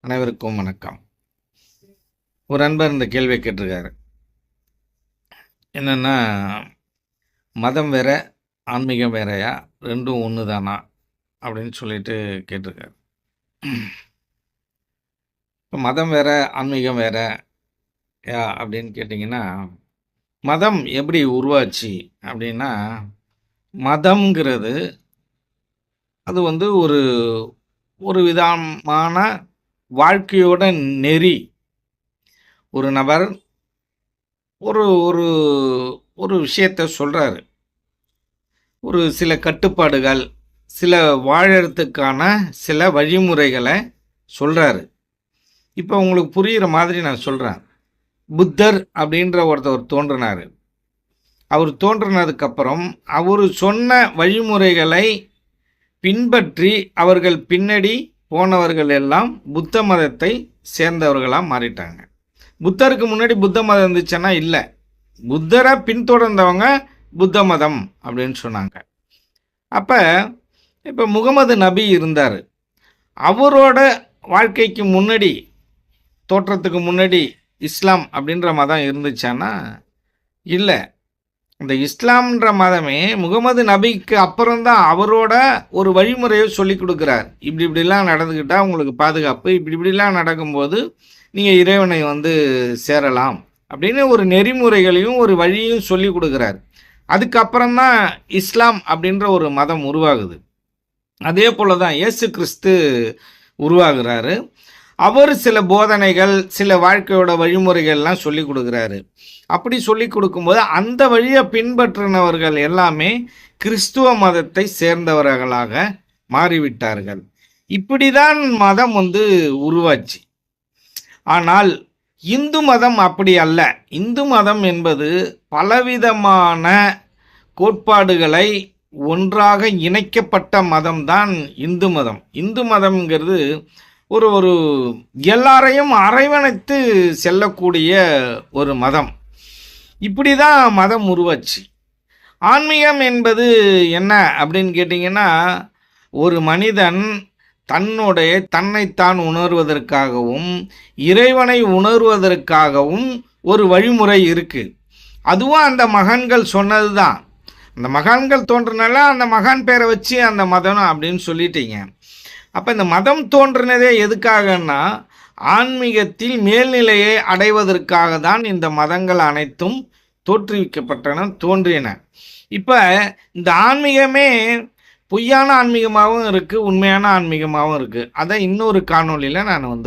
அனைவருக்கும் வணக்கம். ஒரு அன்பர் இந்த கேள்வியை கேட்டிருக்காரு. என்னென்னா மதம் வேற ஆன்மீகம் வேறயா? ரெண்டும் ஒன்று தானா அப்படின்னு சொல்லிட்டு கேட்டிருக்காரு. இப்போ மதம் வேற ஆன்மீகம் வேற யா? அப்படின்னு கேட்டிங்கன்னா மதம் எப்படி உருவாச்சு அப்படின்னா மதம்ங்கிறது அது வந்து ஒரு ஒரு விதமான வாழ்க்கையோட நெறி. ஒரு நபர் ஒரு ஒரு ஒரு விஷயத்தை சொல்கிறாரு ஒரு சில கட்டுப்பாடுகள் சில வாழறதுக்கான சில வழிமுறைகளை சொல்கிறாரு இப்போ உங்களுக்கு புரிகிற மாதிரி நான் சொல்கிறேன் புத்தர் அப்படின்ற ஒருத்தவர் தோன்றினார். அவர் தோன்றினதுக்கப்புறம் அவர் சொன்ன வழிமுறைகளை பின்பற்றி அவர்கள் பின்னாடி போனவர்கள் எல்லாம் புத்த மதத்தை சேர்ந்தவர்களாக மாறிட்டாங்க. புத்தருக்கு முன்னாடி புத்த மதம் இருந்துச்சுன்னா இல்லை. புத்தரை பின்தொடர்ந்தவங்க புத்த மதம் அப்படின்னு சொன்னாங்க. அப்போ இப்போ முகமது நபி இருந்தார். அவரோட வாழ்க்கைக்கு முன்னாடி தோற்றத்துக்கு முன்னாடி இஸ்லாம் அப்படின்ற மதம் இருந்துச்சான்னா இல்லை. இந்த இஸ்லாம்ன்ற மதமே முகமது நபிக்கு அப்புறம்தான் அவரோட ஒரு வழிமுறையை சொல்லி கொடுக்குறார். இப்படி இப்படிலாம் நடந்துக்கிட்டால் உங்களுக்கு பாதுகாப்பு இப்படி இப்படிலாம் நடக்கும்போது நீங்கள் இறைவனை வந்து சேரலாம் அப்படின்னு ஒரு நெறிமுறைகளையும் ஒரு வழியும் சொல்லி கொடுக்குறார். அதுக்கப்புறம் தான் இஸ்லாம் அப்படின்ற ஒரு மதம் உருவாகுது. அதே போல் தான் இயேசு கிறிஸ்து உருவாகிறாரு. அவர் சில போதனைகள் சில வாழ்க்கையோட வழிமுறைகள்லாம் சொல்லி கொடுக்குறாரு. அப்படி சொல்லி கொடுக்கும்போது அந்த வழியை பின்பற்றினவர்கள் எல்லாமே கிறிஸ்துவ மதத்தை சேர்ந்தவர்களாக மாறிவிட்டார்கள். இப்படிதான் மதம் வந்து உருவாச்சு. ஆனால் இந்து மதம் அப்படி அல்ல. இந்து மதம் என்பது பலவிதமான கோட்பாடுகளை ஒன்றாக இணைக்கப்பட்ட மதம்தான் இந்து மதம். இந்து மதம்ங்கிறது ஒரு ஒரு எல்லாரையும் அரவணைத்து செல்லக்கூடிய ஒரு மதம். இப்படி தான் மதம் உருவாச்சு. ஆன்மீகம் என்பது என்ன அப்படின்னு கேட்டிங்கன்னா ஒரு மனிதன் தன்னுடைய தன்னைத்தான் உணர்வதற்காகவும் இறைவனை உணர்வதற்காகவும் ஒரு வழிமுறை இருக்குது அதுவும் அந்த மகன்கள் சொன்னது தான் அந்த மகான்கள் தோன்றனால அந்த மகான் பேரை வச்சு அந்த மதம் அப்படின்னு சொல்லிட்டீங்க. அப்போ இந்த மதம் தோன்றினதே எதுக்காகன்னா ஆன்மீகத்தில் மேல்நிலையை அடைவதற்காக தான் இந்த மதங்கள் அனைத்தும் தோற்றுவிக்கப்பட்டன தோன்றின. இப்போ இந்த ஆன்மீகமே பொய்யான ஆன்மீகமாகவும் இருக்குது உண்மையான ஆன்மீகமாகவும் இருக்குது அதை இன்னொரு காணொலியில் நான் வந்து